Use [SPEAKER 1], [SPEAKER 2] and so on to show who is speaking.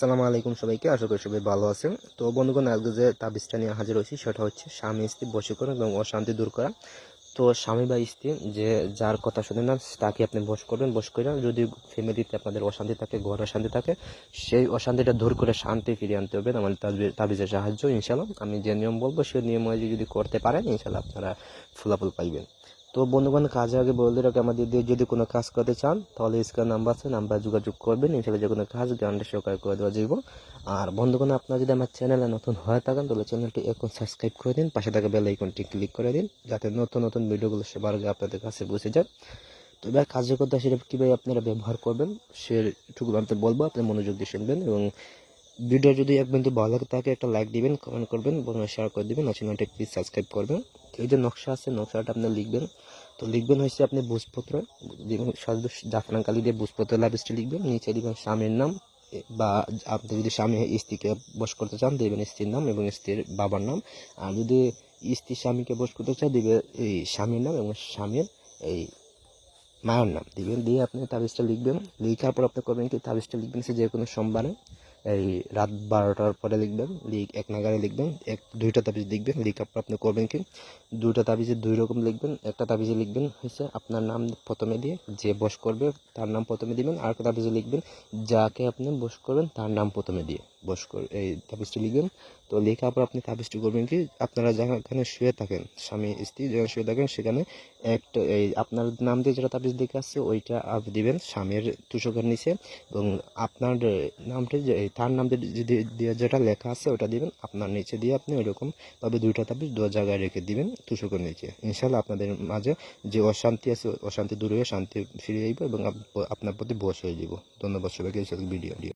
[SPEAKER 1] সালামু আলাইকুম সবাইকে, আশা করি সবাই ভালো আছেন। তো বন্ধুগণ, আজকে যে তাবিজটা নিয়ে হাজির হয়েছি, সেটা হচ্ছে স্বামী স্ত্রী বশীকরণ এবং অশান্তি দূর করা। তো স্বামী বা স্ত্রী যে যার কথা শুনে না তাকে আপনি বশ করবেন। বশ করে যদি ফ্যামিলিতে আপনাদের অশান্তি থাকে, ঘর অশান্তি থাকে, সেই অশান্তিটা দূর করে শান্তি ফিরিয়ে আনতে হবে। আমাদের তাবিজ- তাবিজের সাহায্য ইনশাল্লাহ আমি যে নিয়ম বলব সেই নিয়ম যদি করতে পারেন ইনশাল্লাহ আপনারা ফলাফল পাইবেন। তো বন্ধুগণ, কাজে আগে বলতে রাখি আমাদের দিয়ে যদি কোনো কাজ করতে চান, তাহলে স্ক্রিন নাম্বার আছে, নাম্বার যোগাযোগ করবেন ইনশাল্লাহ যে কোনো কাজ গ্রান্ডের সহকারে করে দেওয়া যাইব। আর বন্ধুগণ, আপনারা যদি আমার চ্যানেলে নতুন হয়ে থাকেন, তাহলে চ্যানেলটি এখন সাবস্ক্রাইব করে দিন, পাশে থাকা বেল আইকনটি ক্লিক করে দিন, যাতে নতুন নতুন ভিডিওগুলো সবার আগে আপনাদের কাছে পৌঁছে যায়। তো এবার কার্যকর্তা সেটা কীভাবে আপনারা ব্যবহার করবেন, সেটুকু আমি বলব, আপনি মনোযোগ দিয়ে শুনবেন এবং ভিডিও যদি এক বিন্দু ভালো লাগে, তাকে একটা লাইক দিবেন কমেন্ট করবেন এবং শেয়ার করে দিবেন, আর চ্যানেলটা প্লিজ সাবস্ক্রাইব করবেন। এই যে নকশা আছে, নকশাটা আপনি লিখবেন। তো লিখবেন হচ্ছে আপনি সাজু জাফরান কালি দিয়ে বুঝপত্র লাভিসটি লিখবেন, নিচে লিখবেন স্বামীর নাম বা আপনি যদি স্বামী স্ত্রীকে বস করতে চান দেবেন স্ত্রীর নাম এবং স্ত্রীর বাবার নাম। আর যদি স্ত্রী স্বামীকে বস করতে চান দিবে এই স্বামীর নাম এবং স্বামীর এই মায়ের নাম। দিবেন দিয়ে আপনি তাবিজটা লিখবেন, লিখার পর আপনি করবেন কি, তাবিজটা লিখবেন সে যে কোনো সোমবারে। এই রাত বারোটার পরে লিখবেন, লিখ, এক নাগারে লিখবেন, এক, দুইটা তাবিজ লিখবেন, লিখ আপনার আপনি করবেন কি? দুইটা তাবিজে দুই রকম লিখবেন, একটা তাবিজে লিখবেন হচ্ছে আপনার নাম প্রথমে দিয়ে যে বস করবে তার নাম প্রথমে দিবেন আর একটা তাবিজে লিখবেন, যাকে আপনি বস করবেন তার নাম প্রথমে দিয়ে। বস কর, এই তাবিজটি লিখবেন। তো লেখার পর আপনি তাবিজটি করবেন কি, আপনারা যেখানে শুয়ে থাকেন, স্বামী, স্ত্রী যেখানে শুয়ে থাকেন, সেখানে একটা এই আপনার নাম দিয়ে যেটা তাবিজ লেখা আছে, ওইটা আপনি দিবেন স্বামীর তুষকের নিচে এবং আপনার নামটি যে তার নাম দিয়ে যেটা লেখা আছে ওটা দিবেন। আপনার নিচে দিয়ে আপনি ওইরকম ভাবে দুইটা তাবিজ দু জায়গায় রেখে দিবেন তুষকের নিচে। ইনশাল্লাহ আপনাদের মাঝে যে অশান্তি আছে, অশান্তি দূর হয়ে শান্তি ফিরে যাইব এবং আপনার প্রতি বস হয়ে যাব। ধন্যবাদ সবাইকে ভিডিও